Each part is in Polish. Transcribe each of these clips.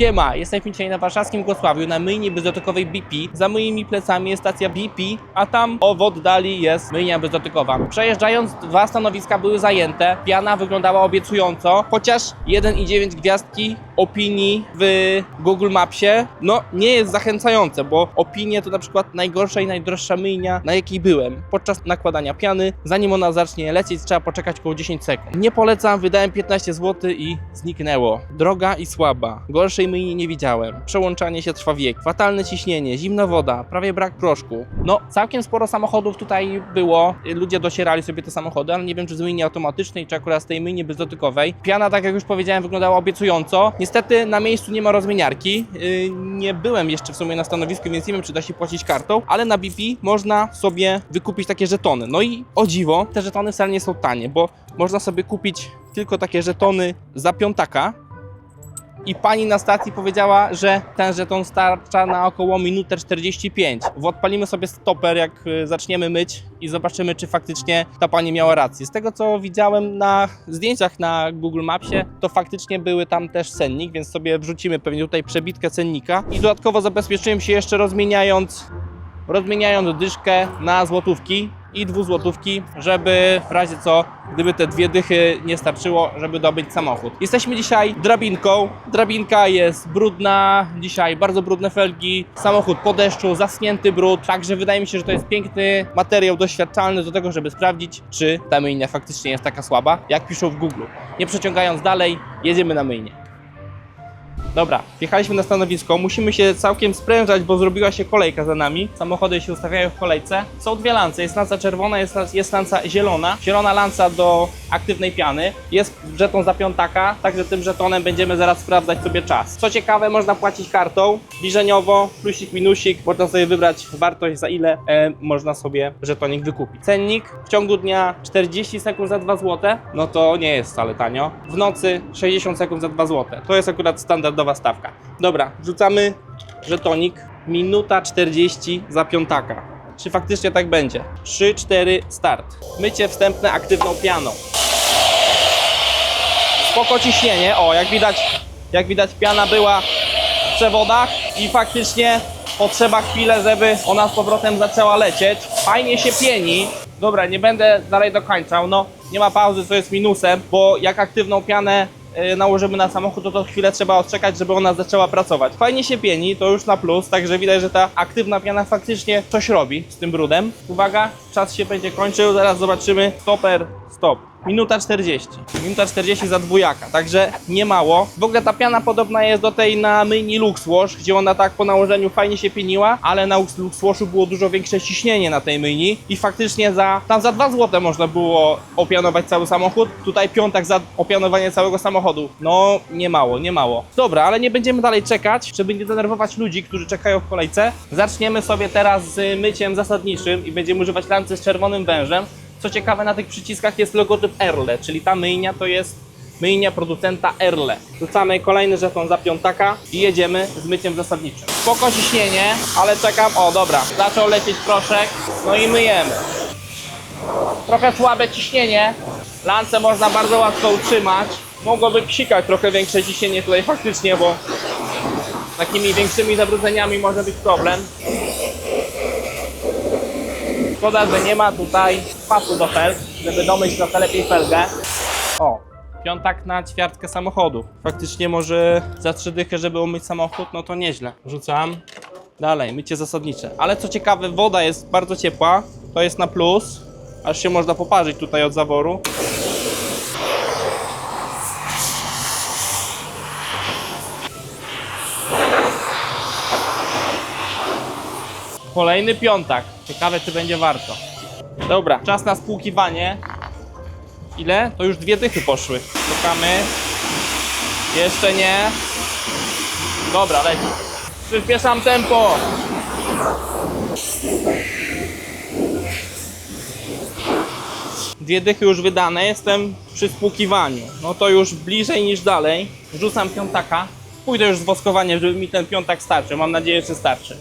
Siema, jesteśmy dzisiaj na warszawskim Gosławiu, na myjni bezdotykowej BP. Za moimi plecami jest stacja BP, a tam o w oddali jest myjnia bezdotykowa. Przejeżdżając, dwa stanowiska były zajęte. Piana wyglądała obiecująco, chociaż 1,9 gwiazdki opinii w Google Mapsie, no nie jest zachęcające, bo opinie to na przykład najgorsza i najdroższa myjnia, na jakiej byłem. Podczas nakładania piany, zanim ona zacznie lecieć, trzeba poczekać około 10 sekund. Nie polecam, wydałem 15 zł i zniknęło. Droga i słaba. Gorszej myjni nie widziałem. Przełączanie się trwa wiek. Fatalne ciśnienie, zimna woda, prawie brak proszku. No, całkiem sporo samochodów tutaj było. Ludzie docierali sobie te samochody, ale nie wiem, czy z myjni automatycznej, czy akurat z tej myjni bezdotykowej. Piana, tak jak już powiedziałem, wyglądała obiecująco. Niestety na miejscu nie ma rozmieniarki. Yy, Nie byłem jeszcze w sumie na stanowisku, więc nie wiem, czy da się płacić kartą, ale na BP można sobie wykupić takie żetony. No i o dziwo, te żetony wcale nie są tanie, bo można sobie kupić tylko takie żetony za piątaka, i pani na stacji powiedziała, że ten żeton starcza na około minutę 45. W- Odpalimy sobie stoper, jak y, zaczniemy myć i zobaczymy, czy faktycznie ta pani miała rację. Z tego, co widziałem na zdjęciach na Google Mapsie, to faktycznie były tam też cennik, więc sobie wrzucimy pewnie tutaj przebitkę cennika. I dodatkowo zabezpieczyłem się jeszcze rozmieniając, rozmieniając dyszkę na złotówki i dwuzłotówki, żeby w razie co, gdyby te dwie dychy nie starczyło, żeby dobyć samochód. Jesteśmy dzisiaj drabinką. Drabinka jest brudna, dzisiaj bardzo brudne felgi, samochód po deszczu, zaschnięty brud, także wydaje mi się, że to jest piękny materiał doświadczalny do tego, żeby sprawdzić, czy ta myjnia faktycznie jest taka słaba, jak piszą w Google. Nie przeciągając dalej, jedziemy na myjnię. Dobra, wjechaliśmy na stanowisko. Musimy się całkiem sprężać, bo zrobiła się kolejka za nami. Samochody się ustawiają w kolejce. Są dwie lance. Jest lanca czerwona, jest, jest lanca zielona. Zielona lanca do aktywnej piany. Jest żeton za piątaka, także tym żetonem będziemy zaraz sprawdzać sobie czas. Co ciekawe, można płacić kartą zbliżeniowo, plusik, minusik. Można sobie wybrać wartość, za ile e, można sobie żetonik wykupić. Cennik w ciągu dnia 40 sekund za 2 zł. No to nie jest wcale tanio. W nocy 60 sekund za 2 zł. To jest akurat standardowa stawka. Dobra, wrzucamy żetonik. Minuta 40 za piątaka. Czy faktycznie tak będzie? 3, 4, start. Mycie wstępne aktywną pianą. Spoko ciśnienie. O, jak widać, jak widać piana była w przewodach i faktycznie potrzeba chwilę, żeby ona z powrotem zaczęła lecieć. Fajnie się pieni. Dobra, nie będę dalej dokończał. No, nie ma pauzy, co jest minusem, bo jak aktywną pianę y, nałożymy na samochód, to to chwilę trzeba odczekać, żeby ona zaczęła pracować. Fajnie się pieni, to już na plus, także widać, że ta aktywna piana faktycznie coś robi z tym brudem. Uwaga, czas się będzie kończył, zaraz zobaczymy. Stoper, stop. Minuta 40. Minuta 40 za dwójaka, także nie mało. W ogóle ta piana podobna jest do tej na myjni Lux Wash, gdzie ona tak po nałożeniu fajnie się pieniła, ale na Lux Lux Washu było dużo większe ciśnienie na tej myjni i faktycznie za tam za 2 zł można było opianować cały samochód. Tutaj piątak za opianowanie całego samochodu. No, nie mało, nie mało. Dobra, ale nie będziemy dalej czekać, żeby nie denerwować ludzi, którzy czekają w kolejce. Zaczniemy sobie teraz z myciem zasadniczym i będziemy używać lancy z czerwonym wężem. Co ciekawe, na tych przyciskach jest logotyp Erle, czyli ta myjnia to jest myjnia producenta Erle. Rzucamy kolejny żeton za piątaka i jedziemy z myciem zasadniczym. Spoko ciśnienie, ale czekam. O, dobra, zaczął lecieć proszek, no i myjemy. Trochę słabe ciśnienie, lance można bardzo łatwo utrzymać. Mogłoby psikać trochę większe ciśnienie tutaj faktycznie, bo takimi większymi zabrudzeniami może być problem. Szkoda, że nie ma tutaj pasu do felg, żeby domyć trochę lepiej felgę. O, piątak na ćwiartkę samochodu. Faktycznie może za trzy dychy, żeby umyć samochód, no to nieźle. Rzucam. Dalej, mycie zasadnicze. Ale co ciekawe, woda jest bardzo ciepła. To jest na plus. Aż się można poparzyć tutaj od zaworu. Kolejny piątak. Ciekawe, czy będzie warto. Dobra, czas na spłukiwanie. Ile? To już dwie dychy poszły. Szukamy. Jeszcze nie. Dobra, leci. Przyspieszam tempo. Dwie dychy już wydane, jestem przy spłukiwaniu. No to już bliżej niż dalej. Rzucam piątaka. Pójdę już z woskowaniem, żeby mi ten piątak starczy. Mam nadzieję, że starczy.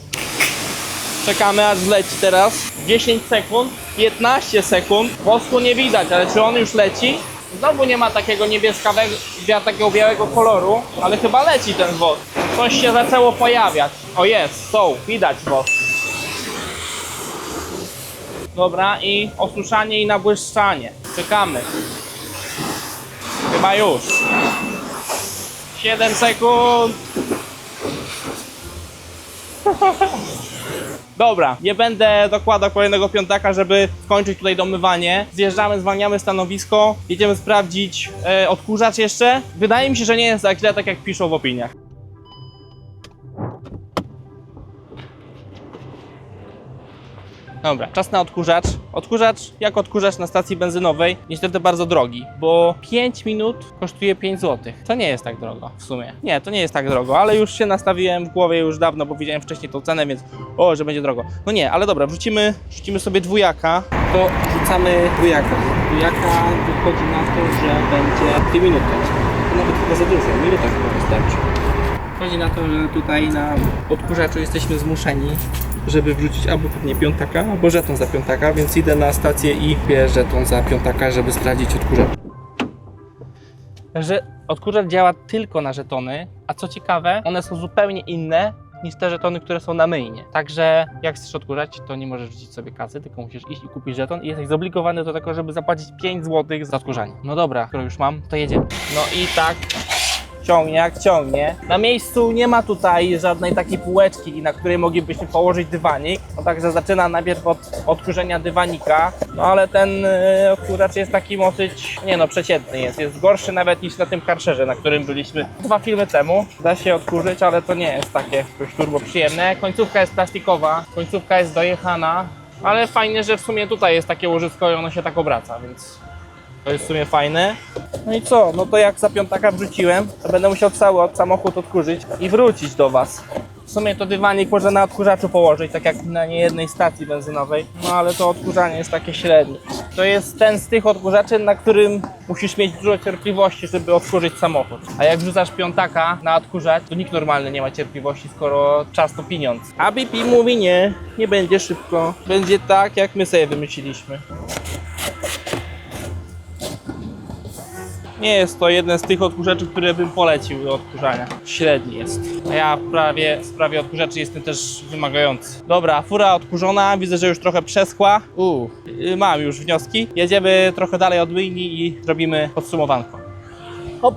Czekamy aż zleci teraz. 10 sekund, 15 sekund. Wosku nie widać, ale czy on już leci? Znowu nie ma takiego niebieskawego, takiego białego koloru, ale chyba leci ten wosk. Coś się zaczęło pojawiać. O jest, są, widać wosk. Dobra, i osuszanie i nabłyszczanie. Czekamy. Chyba już. 7 sekund. Dobra, nie będę dokładał kolejnego piątaka, żeby skończyć tutaj domywanie. Zjeżdżamy, zwalniamy stanowisko, jedziemy sprawdzić e, odkurzacz jeszcze. Wydaje mi się, że nie jest tak źle, tak jak piszą w opiniach. Dobra, czas na odkurzacz. Odkurzacz jak odkurzacz na stacji benzynowej, niestety bardzo drogi, bo 5 minut kosztuje 5 zł. To nie jest tak drogo w sumie. Nie, to nie jest tak drogo, ale już się nastawiłem w głowie już dawno, bo widziałem wcześniej tą cenę, więc o, że będzie drogo. No nie, ale dobra, wrzucimy, wrzucimy sobie dwójaka. To rzucamy dwójaka. Dwójaka wychodzi na to, że będzie 2 minuty. To nawet chyba za dużo, minuta chyba wystarczy. Chodzi na to, że tutaj na odkurzaczu jesteśmy zmuszeni, żeby wrzucić albo pewnie piątaka, albo żeton za piątaka, więc idę na stację i bierę żeton za piątaka, żeby sprawdzić odkurzacz. Że odkurzacz działa tylko na żetony, a co ciekawe, one są zupełnie inne niż te żetony, które są na myjnie. Także jak chcesz odkurzać, to nie możesz wrzucić sobie kasy, tylko musisz iść i kupić żeton i jesteś zobligowany do tego, żeby zapłacić 5 zł za odkurzanie. No dobra, skoro już mam, to jedziemy. No i tak ciągnie jak ciągnie. Na miejscu nie ma tutaj żadnej takiej półeczki, na której moglibyśmy położyć dywanik. No także zaczyna najpierw od odkurzenia dywanika, no ale ten yy, odkurzacz jest taki dosyć, nie no, przeciętny jest. Jest gorszy nawet niż na tym karszerze, na którym byliśmy dwa filmy temu. Da się odkurzyć, ale to nie jest takie jakoś turbo przyjemne. Końcówka jest plastikowa, końcówka jest dojechana, ale fajnie, że w sumie tutaj jest takie łożysko i ono się tak obraca, więc to jest w sumie fajne. No i co? No to jak za piątaka wrzuciłem, to będę musiał cały od samochód odkurzyć i wrócić do Was. W sumie to dywanik można na odkurzaczu położyć, tak jak na niejednej stacji benzynowej. No ale to odkurzanie jest takie średnie. To jest ten z tych odkurzaczy, na którym musisz mieć dużo cierpliwości, żeby odkurzyć samochód. A jak wrzucasz piątaka na odkurzacz, to nikt normalny nie ma cierpliwości, skoro czas to pieniądz. A BP mówi nie, nie będzie szybko. Będzie tak, jak my sobie wymyśliliśmy. Nie jest to jeden z tych odkurzaczy, które bym polecił do odkurzania. Średni jest. A ja prawie, w sprawie odkurzaczy jestem też wymagający. Dobra, fura odkurzona, widzę, że już trochę przeschła. Uuu, y, mam już wnioski. Jedziemy trochę dalej od myjni i zrobimy podsumowanko. Hop.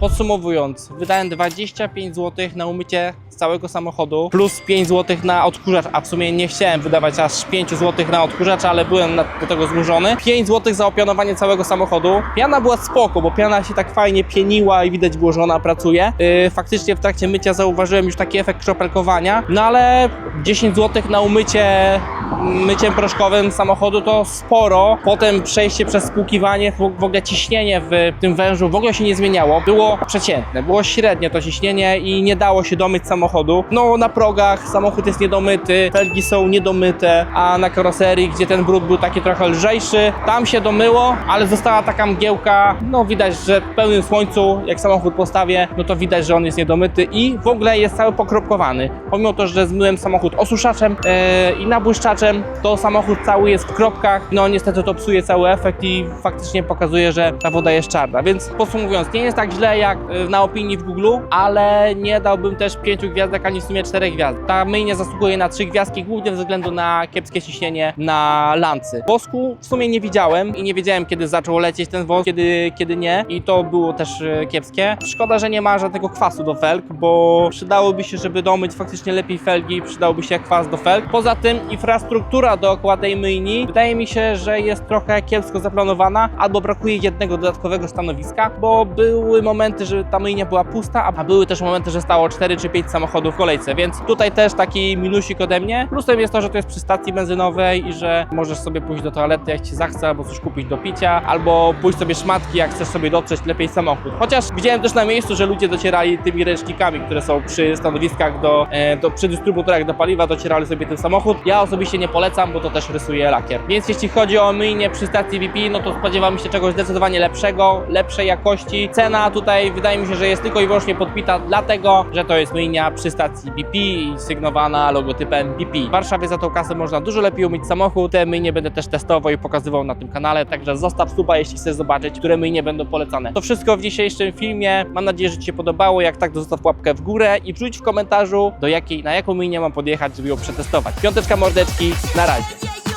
Podsumowując, wydałem 25 zł na umycie całego samochodu plus 5 zł na odkurzacz, a w sumie nie chciałem wydawać aż 5 zł na odkurzacz, ale byłem do tego zmuszony. 5 zł za opionowanie całego samochodu. Piana była spoko, bo piana się tak fajnie pieniła i widać było, że ona pracuje. Yy, faktycznie w trakcie mycia zauważyłem już taki efekt kropelkowania, no ale 10 zł na umycie myciem proszkowym samochodu to sporo. Potem przejście przez spłukiwanie, w ogóle ciśnienie w tym wężu w ogóle się nie zmieniało. Było przeciętne, było średnie to ciśnienie i nie dało się domyć samochodu. No na progach samochód jest niedomyty, felgi są niedomyte, a na karoserii, gdzie ten brud był taki trochę lżejszy, tam się domyło, ale została taka mgiełka, no widać, że w pełnym słońcu, jak samochód postawię, no to widać, że on jest niedomyty i w ogóle jest cały pokropkowany. Pomimo to, że zmyłem samochód osuszaczem e, i nabłyszczaczem, to samochód cały jest w kropkach, no niestety to psuje cały efekt i faktycznie pokazuje, że ta woda jest czarna, więc podsumowując, nie jest tak źle jak e, na opinii w Google, ale nie dałbym też pięciu gwiazdek ani w sumie czterech gwiazd. Ta myjnia zasługuje na trzy gwiazdki, głównie ze względu na kiepskie ciśnienie na lancy. Wosku w sumie nie widziałem i nie wiedziałem kiedy zaczął lecieć ten wosk, kiedy, kiedy nie i to było też e, kiepskie. Szkoda, że nie ma żadnego kwasu do felg, bo przydałoby się, żeby domyć faktycznie lepiej felgi, przydałby się kwas do felg. Poza tym infrastruktura dookoła tej myjni wydaje mi się, że jest trochę kiepsko zaplanowana albo brakuje jednego dodatkowego stanowiska, bo były momenty, że ta myjnia była pusta, a były też momenty, że stało 4 czy 5 samochodów w kolejce, więc tutaj też taki minusik ode mnie. Plusem jest to, że to jest przy stacji benzynowej i że możesz sobie pójść do toalety jak ci zachce, albo coś kupić do picia, albo pójść sobie szmatki, jak chcesz sobie dotrzeć lepiej samochód. Chociaż widziałem też na miejscu, że ludzie docierali tymi ręcznikami, które są przy stanowiskach do, e, do przy dystrybutorach do paliwa, docierali sobie ten samochód. Ja osobiście nie polecam, bo to też rysuje lakier. Więc jeśli chodzi o myjnie przy stacji VP, no to spodziewam się czegoś zdecydowanie lepszego, lepszej jakości. Cena tutaj wydaje mi się, że jest tylko i wyłącznie podpita dlatego, że to jest myjnia przy stacji BP i sygnowana logotypem BP. W Warszawie za tą kasę można dużo lepiej umyć samochód. Te myjnie będę też testował i pokazywał na tym kanale, także zostaw suba, jeśli chcesz zobaczyć, które myjnie będą polecane. To wszystko w dzisiejszym filmie. Mam nadzieję, że Ci się podobało. Jak tak, to zostaw łapkę w górę i wrzuć w komentarzu, do jakiej, na jaką myjnię mam podjechać, żeby ją przetestować. Piąteczka mordeczki, na razie.